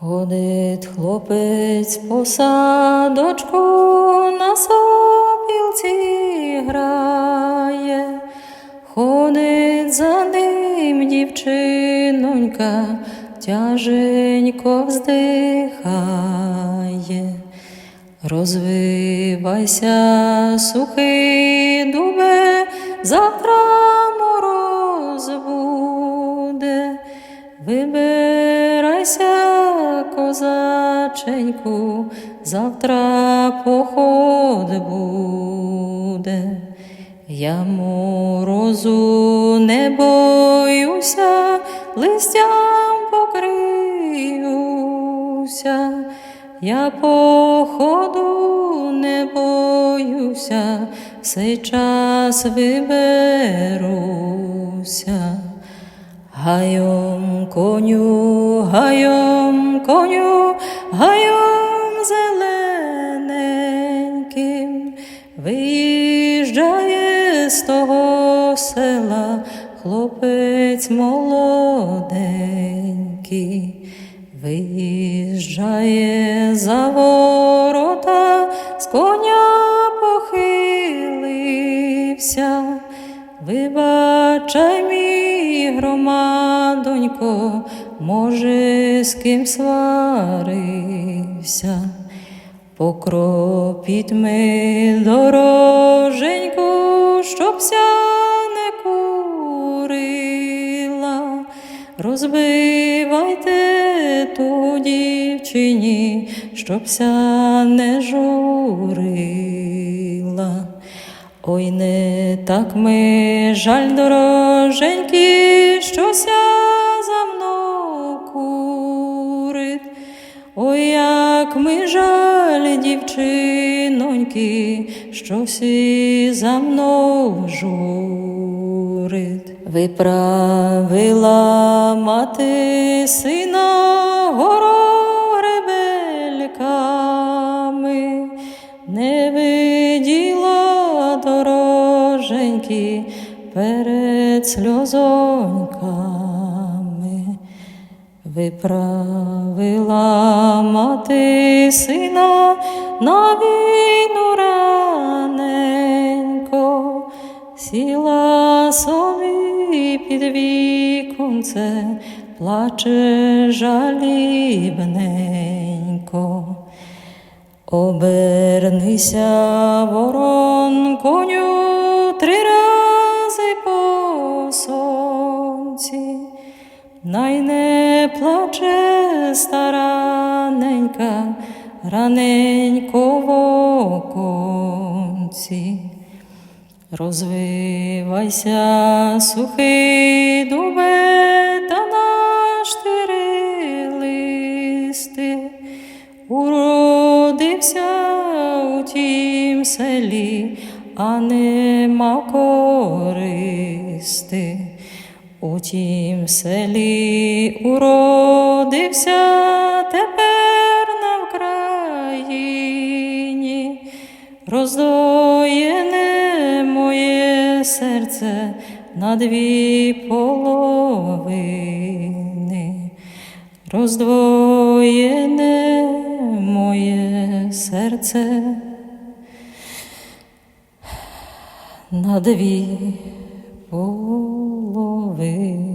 Ходить хлопець по садочку, на сопілці грає, ходить за ним дівчинонька, тяженько вздихає. Розвивайся, сухий дубе, завтра мороз буде. Вибирайся, козаченьку, завтра поход буде. Я морозу не боюся, листям покриюся. Я походу не боюся, все час виберуся. Гайом коню, гайом коню, гайом зелененьким, виїжджає з того села хлопець молоденький, виїжджає за ворота, з коня похилився. Вибачай, мій громадонько, може, з ким сварився. Покропіть ми дороженьку, щобся не курила. Розбивайте ту дівчині, щобся не журила. Ой, не так ми жаль дороженькі, щося за Ой, як ми жаль, дівчиноньки, щось і за мною журить. Виправила мати сина гороребельками, не виділа дороженьки перед сльозоньками. Виправила мати сина на війну раненько, сіла собі під віконце, плаче жалібненько. Обернися, ворон коню, три рази по сонці. Най не плаче стараненька, раненько в оконці. Розвивайся, сухий дубе, та штири листи. Уродився у тім селі, а нема користи. У тім селі уродився тепер на Вкраїні, роздоєне моє серце на дві половини, роздвоєне моє серце на дві половини. moving.